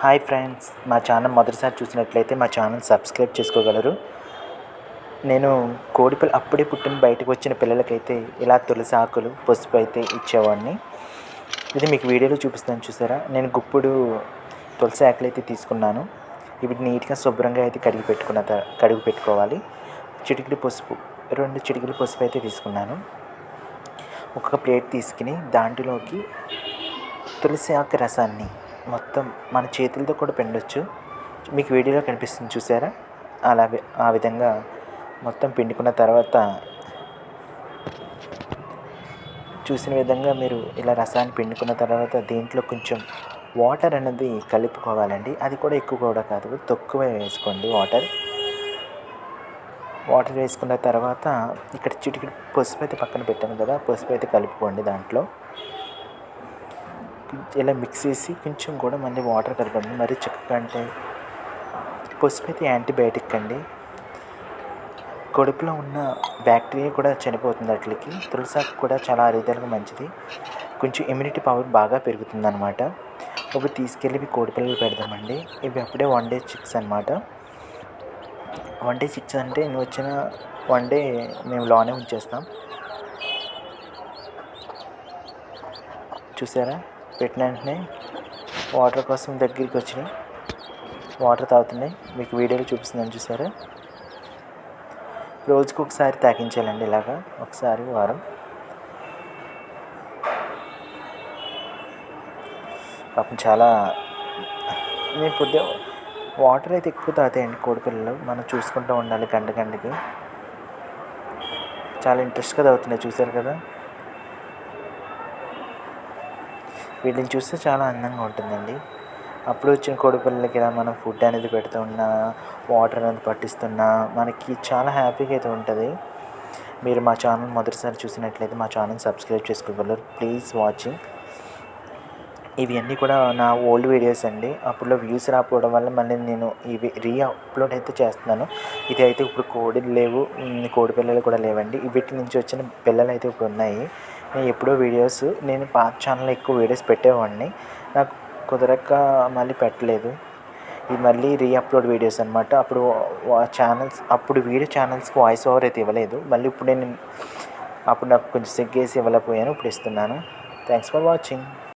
Hi friends మా channel మొదటిసారి చూసినట్లయితే మా ఛానల్ సబ్స్క్రైబ్ చేసుకోగలరు. నేను కోడిపిల్ల అప్పుడే పుట్టిన బయటకు వచ్చిన పిల్లలకైతే ఇలా తులసి ఆకులు పసుపు అయితే ఇచ్చేవాడిని. ఇది మీకు వీడియోలో చూపిస్తాను చూసారా? నేను గుప్పుడు తులసి ఆకులు అయితే తీసుకున్నాను. ఇవి నీట్గా శుభ్రంగా అయితే కడిగి పెట్టుకున్న త- కడిగి పెట్టుకోవాలి. చిటికిడి పసుపు రెండు చిటికిడి పసుపు అయితే తీసుకున్నాను. ఒక ప్లేట్ తీసుకుని దాంట్లోకి తులసి ఆకు రసాన్ని మొత్తం మన చేతులతో కూడా పిండొచ్చు. మీకు వీడియోలో కనిపిస్తుంది చూసారా? అలా ఆ విధంగా మొత్తం పిండుకున్న తర్వాత చూసిన విధంగా మీరు ఇలా రసాన్ని పిండుకున్న తర్వాత దీంట్లో కొంచెం వాటర్ అనేది కలుపుకోవాలండి. అది కూడా ఎక్కువ కూడా కాదు. తక్కువ వేసుకోండి వాటర్. వాటర్ వేసుకున్న తర్వాత ఇక్కడ చిటికి పసుపు అయితే పక్కన పెట్టాను కదా పసుపు అయితే కలుపుకోండి దాంట్లో. ఇలా మిక్స్ చేసి కొంచెం కూడా మళ్ళీ వాటర్ కలపండి. మరి చక్కగా అంటే పసుపు అయితే యాంటీబయాటిక్ అండి. కడుపులో ఉన్న బ్యాక్టీరియా కూడా చనిపోతుంది వాటికి తులసాకు కూడా చాలా అరుగుదలకు మంచిది. కొంచెం ఇమ్యూనిటీ పవర్ బాగా పెరుగుతుంది అనమాట ఇప్పుడు తీసుకెళ్ళి ఇవి కోడిపిల్లలు పెడదామండి. ఇవి అప్పుడే వన్ డే చిక్స్ అనమాట వన్ డే చిక్స్ అంటే నువ్వు వచ్చిన వన్ డే మేము లోనే ఉంచేస్తాం. చూసారా? పెట్టిన వెంటనే వాటర్ కోసం దగ్గరికి వచ్చినాయి. వాటర్ తాగుతున్నాయి. మీకు వీడియోలో చూపిస్తున్నాను చూసారా? రోజుకు ఒకసారి తాగించాలండి ఇలాగా. ఒకసారి వారం. పాపం చాలా నేను పొద్దు వాటర్ అయితే ఎక్కువ తాగుతాయండి కోడిపిల్లలు మనం చూసుకుంటూ ఉండాలి గంట గంటకి. చాలా ఇంట్రెస్ట్గా తాగుతున్నాయి చూసారు కదా? వీటిని చూస్తే చాలా అందంగా ఉంటుందండి. అప్పుడు వచ్చిన కోడిపిల్లలకి ఇలా మనం ఫుడ్ అనేది పెడుతున్నా వాటర్ అనేది పట్టిస్తున్నా మనకి చాలా హ్యాపీగా అయితే ఉంటుంది. మీరు మా ఛానల్ మొదటిసారి చూసినట్లయితే మా ఛానల్ సబ్స్క్రైబ్ చేసుకోగలరు. ప్లీజ్ వాచింగ్ ఇవి అన్నీ కూడా నా ఓల్డ్ వీడియోస్ అండి. అప్పుడులో వ్యూస్ రాకపోవడం వల్ల మళ్ళీ నేను ఇవి రీ అప్లోడ్ అయితే చేస్తున్నాను. ఇది అయితే ఇప్పుడు కోడి లేవు. కోడి పిల్లలు కూడా లేవండి. వీటి నుంచి వచ్చిన పిల్లలు అయితే ఇప్పుడు ఉన్నాయి. నేను ఎప్పుడో వీడియోస్ నేను పాత ఛానల్లో ఎక్కువ వీడియోస్ పెట్టేవాడిని. నాకు కుదరక మళ్ళీ పెట్టలేదు. ఇది మళ్ళీ రీ అప్లోడ్ వీడియోస్ అనమాట అప్పుడు ఛానల్స్ అప్పుడు వీడియో ఛానల్స్కి వాయిస్ ఓవర్ అయితే ఇవ్వలేదు. మళ్ళీ ఇప్పుడు నేను అప్పుడు నాకు కొంచెం సిగ్గేసి ఇవ్వలేకపోయాను. ఇప్పుడు ఇస్తున్నాను. Thanks for watching